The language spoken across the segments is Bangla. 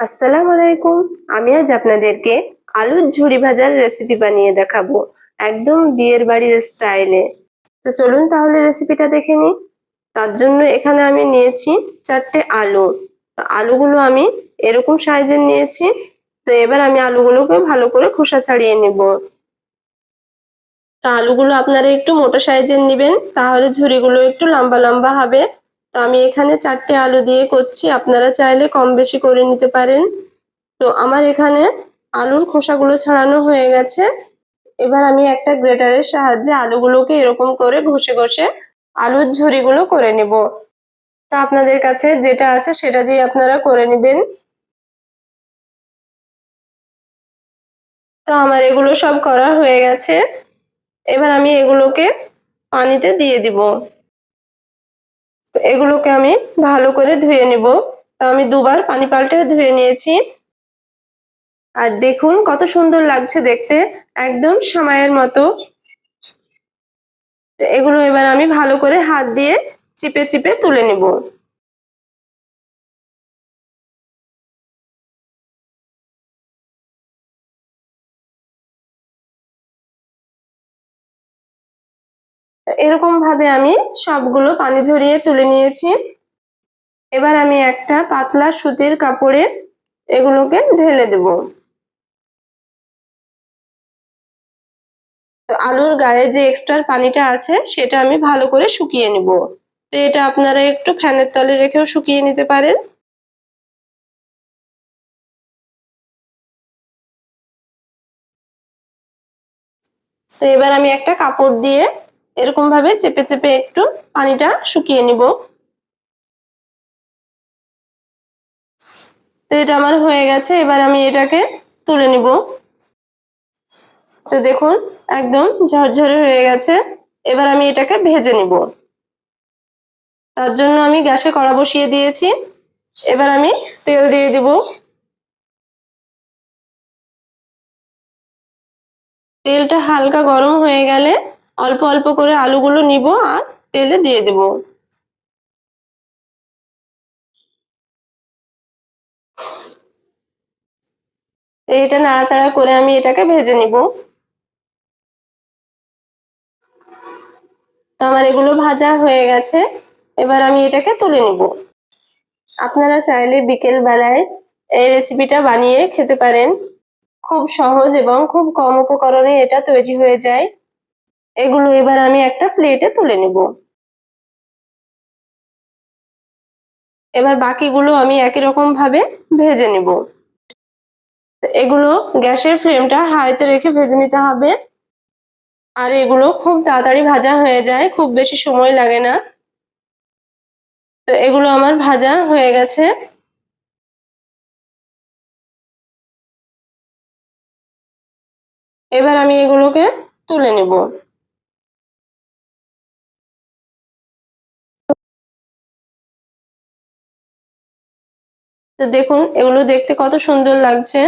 আসসালামু আলাইকুম। আমি আজ আপনাদেরকে আলুর ঝুরি ভাজার রেসিপি বানিয়ে দেখাবো একদম বিয়ের বাড়ির স্টাইলে তো চলুন তাহলে রেসিপিটা দেখে নিই। তার জন্য এখানে আমি নিয়েছি চারটে আলু। তো আলুগুলো আমি এরকম সাইজের নিয়েছি। তো এবার আমি আলুগুলোকে ভালো করে খোসা ছাড়িয়ে নিব। তো আলুগুলো আপনারা একটু মোটা সাইজের নেবেন, তাহলে ঝুড়িগুলো একটু লম্বা লম্বা হবে। তো আমি এখানে চারটে আলু দিয়ে করছি। আপনারা চাইলে কম বেশি করে নিতে পারেন। তো আমার এখানে আলুর খোসাগুলো ছাড়ানো হয়ে গেছে। এবার আমি একটা গ্রেটারের সাহায্যে আলুগুলোকে এরকম করে ঘষে ঘষে আলুর ঝুড়িগুলো করে নেব। তো আপনাদের কাছে যেটা আছে সেটা দিয়ে আপনারা করে নেবেন। তো আমার এগুলো সব করা হয়ে গেছে। এবার আমি এগুলোকে পানিতে দিয়ে দিব। এগুলোকে আমি ভালো করে ধুয়ে নিব। তো আমি দুবার পানি পাল্টে ধুয়ে নিয়েছি। আর দেখুন কত সুন্দর লাগছে দেখতে, একদম সামায়ের মতো। এগুলো এবার আমি ভালো করে হাত দিয়ে চিপে চিপে তুলে নিব। এরকম ভাবে আমি সবগুলো পানি ঝরিয়ে তুলে নিয়েছি। এবার আমি একটা পাতলা সুতির কাপড়ে এগুলোকে ঢেলে দেব। আলুর গায়ে যে এক্সট্রা পানিটা আছে, সেটা আমি ভালো করে শুকিয়ে নিব। তো এটা আপনারা একটু ফ্যানের তলে রেখেও শুকিয়ে নিতে পারেন। তো এবার আমি একটা কাপড় দিয়ে এরকম ভাবে চেপে চেপে একটু পানিটা শুকিয়ে নিব। তো এটা আমার হয়ে গেছে, এবার আমি এটাকে তুলে নিব। তো দেখুন, একদম ঝরঝরে হয়ে গেছে, এবার আমি এটাকে ভেজে নিব। তার জন্য আমি গ্যাসে কড়া বসিয়ে দিয়েছি, এবার আমি তেল দিয়ে দিব। তেলটা হালকা গরম হয়ে গেলে অল্প অল্প করে আলুগুলো নিব আর তেলে দিয়ে দেব। এটা নাড়াচাড়া করে আমি এটাকে ভেজে নিব। তো আমার এগুলো ভাজা হয়ে গেছে, এবার আমি এটাকে তুলে নিব। আপনারা চাইলে বিকেল বেলায় এই রেসিপিটা বানিয়ে খেতে পারেন। খুব সহজ এবং খুব কম উপকরণে এটা তৈরি হয়ে যায়। এগুলো এবার আমি একটা প্লেটে তুলে নেব। এবার বাকিগুলো আমি একই রকম ভাবে ভেজে নেব। এগুলো গ্যাসের ফ্লেমটা হাইতে রেখে ভেজে নিতে হবে। আর এগুলো খুব তাড়াতাড়ি ভাজা হয়ে যায়, খুব বেশি সময় লাগে না। তো এগুলো আমার ভাজা হয়ে গেছে। এবার আমি এগুলোকে তুলে নেব। তো দেখুন, এগুলো দেখতে কত সুন্দর লাগছে।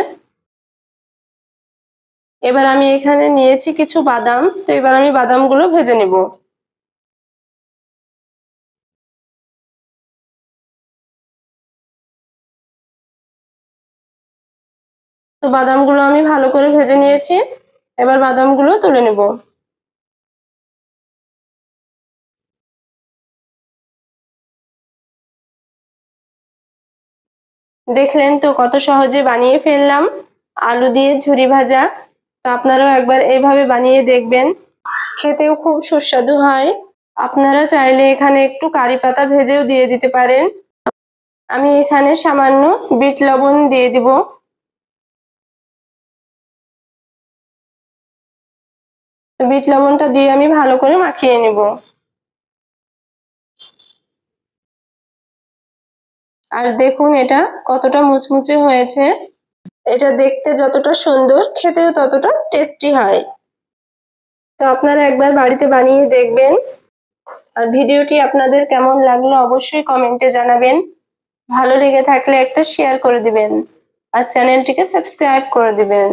এবার আমি এখানে নিয়েছি কিছু বাদাম, তো এবার আমি বাদামগুলো ভেজে নেব। তো বাদামগুলো আমি ভালো করে ভেজে নিয়েছি। এবার বাদামগুলো তুলে নেব। দেখলেন তো কত সহজে বানিয়ে ফেললাম। আলু দিয়ে ঝুরি ভাজা। তো আপনারাও একবার এইভাবে বানিয়ে দেখবেন। খেতেও খুব সুস্বাদু হয়। আপনারা চাইলে এখানে একটু কারি পাতা ভেজেও দিয়ে দিতে পারেন। আমি এখানে সামান্য বিট লবণ দিয়ে দিব। বিট লবণটা দিয়ে আমি ভালো করে মাখিয়ে নিব। আর দেখুন এটা কতটা মুচমুচে হয়েছে। এটা দেখতে যতটা সুন্দর, খেতেও ততটা টেস্টি হয়। তো আপনারা একবার বাড়িতে বানিয়ে দেখবেন। আর ভিডিওটি আপনাদের কেমন লাগল অবশ্যই কমেন্টে জানাবেন। ভালো লেগে থাকলে একটা শেয়ার করে দিবেন। আর চ্যানেলটিকে সাবস্ক্রাইব করে দিবেন।